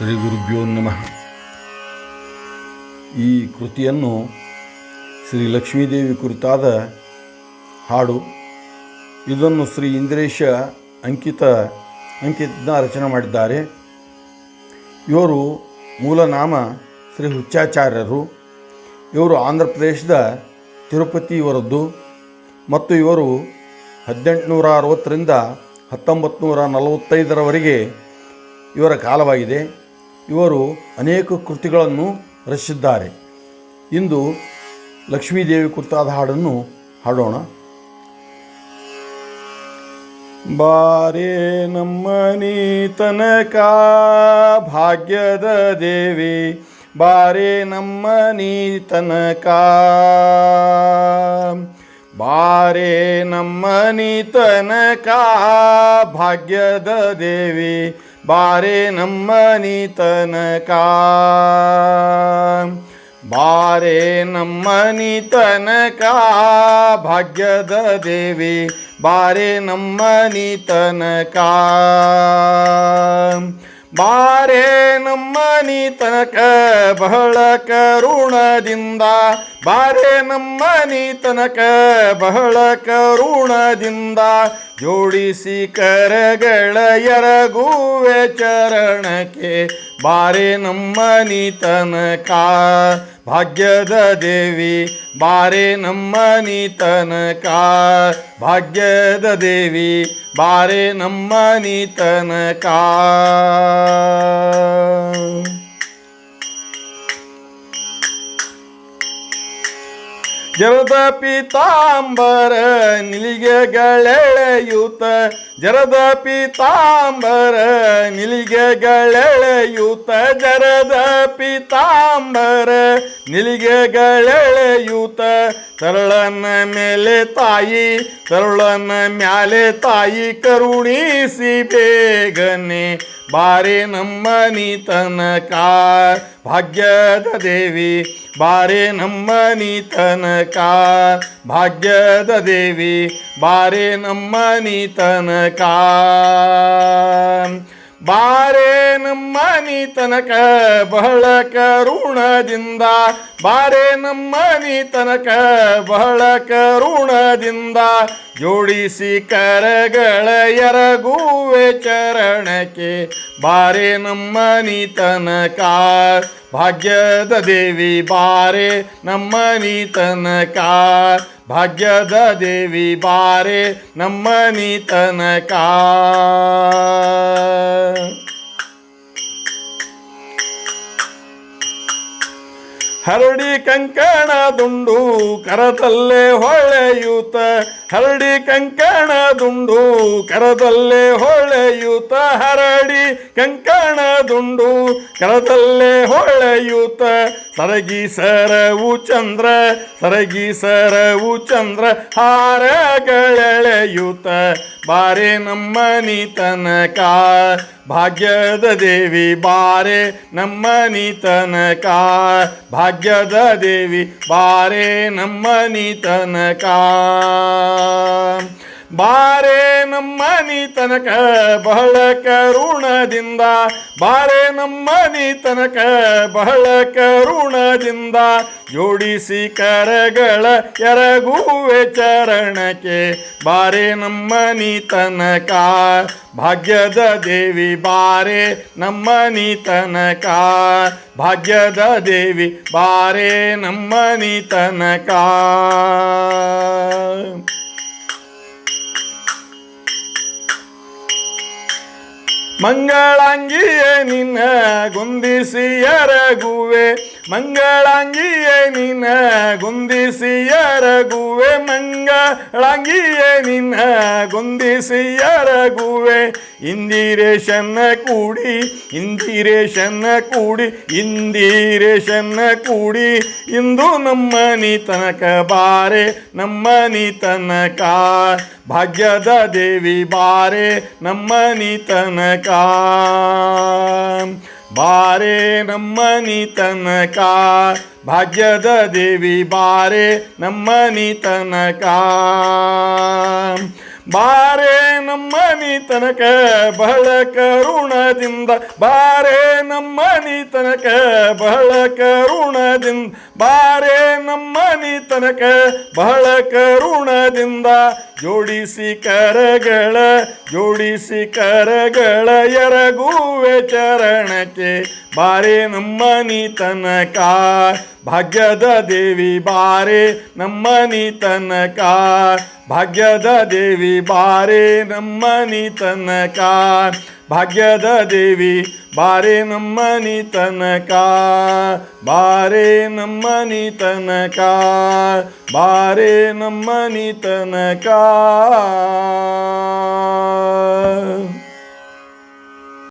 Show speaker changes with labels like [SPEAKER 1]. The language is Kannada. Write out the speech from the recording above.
[SPEAKER 1] ಶ್ರೀ ಗುರುಭ್ಯೋ ನಮಃ. ಈ ಕೃತಿಯನ್ನು ಶ್ರೀ ಲಕ್ಷ್ಮೀದೇವಿ ಕುರಿತಾದ ಹಾಡು. ಇದನ್ನು ಶ್ರೀ ಇಂದ್ರೇಶ ಅಂಕಿತ ಅಂಕಿತನ ರಚನೆ ಮಾಡಿದ್ದಾರೆ. ಇವರು ಮೂಲನಾಮ ಶ್ರೀ ಹುಚ್ಚಾಚಾರ್ಯರು. ಇವರು ಆಂಧ್ರ ಪ್ರದೇಶದ ತಿರುಪತಿ ಇವರದ್ದು ಮತ್ತು ಇವರು ಹದಿನೆಂಟುನೂರ ಅರವತ್ತರಿಂದ ಹತ್ತೊಂಬತ್ತು ನೂರ ನಲವತ್ತೈದರವರೆಗೆ ಇವರ ಕಾಲವಾಗಿದೆ. ಇವರು ಅನೇಕ ಕೃತಿಗಳನ್ನು ರಚಿಸಿದ್ದಾರೆ. ಇಂದು ಲಕ್ಷ್ಮೀದೇವಿ ಕುರಿತಾದ ಹಾಡನ್ನು ಹಾಡೋಣ. ಬಾರೇ ನಮ್ಮನಿ ತನಕ ಭಾಗ್ಯದ ದೇವಿ, ಬಾರೇ ನಮ್ಮನಿ ತನಕ. ಬಾರೇ ನಮ್ಮನಿ ತನಕ ಭಾಗ್ಯದ ದೇವಿ ಬಾರೇ ನಮ್ಮನಿ ತನಕ ಬಾರೆ ನಮ್ಮನಿ ತನಕ ಭಾಗ್ಯದ ದೇವಿ. ಬಾರೆ ನಮ್ಮನಿ ತನಕ ಬಾರೆ ನಮ್ಮನಿ ತನಕ ಬಹಳ ಕರುಣದಿಂದ, ಬಾರೆ ನಮ್ಮನಿ ತನಕ ಬಹಳ ಕರುಣದಿಂದ ಜೋಡಿಸಿ ಕರಗಳ ಎರಗುವೆ ಚರಣಕ್ಕೆ, ಬಾರೆ ನಮ್ಮನಿ ತನಕ ಭಾಗ್ಯದ ದೇವಿ ಬಾರೆ ನಮ್ಮ ನೀತನಕ. ಭಾಗ್ಯದ ದೇವಿ ಬಾರೆ ನಮ್ಮ ತನಕ ಜರದ ಪೀತಾಂಬರ ನಿಲಿಗೆಗಳೆಳೆಯೂತ ಜರದ ಪೀತಾಂಬರ ನಿಲಿಗೆಗಳೆಳೆಯೂತ ಜರದ ಪೀತಾಂಬರ ನಿಲಿಗೆಗಳೆಳೆಯೂತ ತರಳನ ಮೇಲೆ ತಾಯಿ, ತರಳನ ಮ್ಯಾಲೆ ತಾಯಿ ಕರುಣಿಸಿ ಬೇಗನೆ. ಬಾರೆ ನಮ್ಮ ನೀತನಕ ಭಾಗ್ಯದ ದೇವಿ. ಬಾರೆ ನಮ್ಮ ನೀತನಕ ಭಾಗ್ಯದ ದೇವಿ. ಬಾರೆ ನಮ್ಮ ತನಕ ಬಾರೆ ನಮ್ಮನಿ ತನಕ ಬಹಳ ಕರುಣದಿಂದ, ಬಾರೆ ನಮ್ಮನಿ ತನಕ ಬಹಳ ಕರುಣದಿಂದ ಜೋಡಿಸಿ ಕರಗಳ ಎರಗುವೆ ಚರಣಕ್ಕೆ, ಬಾರೆ ನಮ್ಮನಿ ತನಕ ಭಾಗ್ಯದ ದೇವಿ ಬಾರೆ ನಮ್ಮ ನೀತನಕ ಭಾಗ್ಯದ ದೇವಿ ಬಾರೆ ನಮ್ಮ ತನಕ ಹರಡಿ ಕಂಕಣ ದುಂಡು, ಕರದಲ್ಲೇ ಹೊಳೆಯೂತ. ಹರಡಿ ಕಂಕಣ ದುಂಡು, ಕರದಲ್ಲೇ ಹೊಳೆಯೂತ. ಹರಡಿ ಕಂಕಣ ದುಂಡು, ಕರದಲ್ಲೇ ಹೊಳೆಯೂತ. ಸರಗಿ ಸರವು ಚಂದ್ರ ಸರಗಿ ಸರವು ಚಂದ್ರ, ಹಾರಗಳೆಳೆಯೂತ. ಬಾರೆ ತನಕ ಭಾಗ್ಯದ ದೇವಿ ಬಾರೆ ನಮ್ಮನಿ ತನಕ ಭಾಗ್ಯದ ದೇವಿ ಬಾರೆ ನಮ್ಮನಿ ತನಕ ಬಾರೆ ನಮ್ಮನಿ ತನಕ ಬಹಳ ಕರುಣದಿಂದ, ಬಾರೆ ನಮ್ಮನಿ ತನಕ ಬಹಳ ಕರುಣದಿಂದ ಜೋಡಿಸಿ ಕರಗಳ ಎರಗುವೆ ಚರಣಕ್ಕೆ, ಬಾರೆ ನಮ್ಮನಿ ತನಕ. ಭಾಗ್ಯದ ದೇವಿ ಬಾರೆ ನಮ್ಮನಿ ತನಕ. ಭಾಗ್ಯದ ದೇವಿ ಬಾರೆ ನಮ್ಮನಿ ತನಕ. ಮಂಗಳಾಂಗಿಯೇ ನಿನ್ನ ಗುಂದಿಸಿ ಎರಗುವೆ ಮಂಗಳಾಂಗಿಯೇ ನಿನ್ನ ಗುಂದಿಸಿ ಎರಗುವೆ ಮಂಗಳಾಂಗಿಯೇ ನಿನ್ನ ಗುಂದಿಸಿ ಎರಗುವೆ ಇಂದಿರೇಶನ್ನ ಕೂಡಿ ಇಂದಿರೇಶನ್ನ ಕೂಡಿ ಇಂದಿರೇಶನ್ನ ಕೂಡಿ, ಇಂದು ನಮ್ಮ ನೀತನಕ ಬಾರೆ, ನಮ್ಮ ನೀತನಕ ಭಾಗ್ಯದ ದೇವಿ ಬಾರೆ, ನಮ್ಮ ತನಕ ಬಾರೆ ನಮ್ಮನಿ ತನಕ, ಭಾಗ್ಯದ ದೇವಿ ಬಾರೆ ನಮ್ಮನಿ ತನಕ. ಬಾರೆ ನಮ್ಮನಿ ತನಕ, ಬಹಳ ಕರುಣದಿಂದ, ಬಾರೆ ನಮ್ಮನಿ ತನಕ, ಬಹಳ ಕರುಣದಿಂದ ಬಾರೆ ನಮ್ಮನಿ ತನಕ ಬಹಳ ಕರುಣದಿಂದ ಜೋಡಿಸಿ ಕರಗಳ ಜೋಡಿಸಿ ಕರಗಳ ಎರಗುವೆ ಚರಣಕ್ಕೆ ಬಾರೆ ನಮ್ಮನಿ ತನಕ. ಭಾಗ್ಯದ ದೇವಿ ಬಾರೆ ನಮ್ಮನಿ ತನಕ. ಭಾಗ್ಯದ ದೇವಿ ಬಾರೆ ನಮ್ಮನಿ ತನಕ. ಭಾಗ್ಯದ ದೇವಿ ಬಾರೆ ನಮ್ಮನಿ ತನಕ ಬಾರೆ ನಮ್ಮನಿ ತನಕ ಬಾರೆ ನಮ್ಮನಿ ತನಕ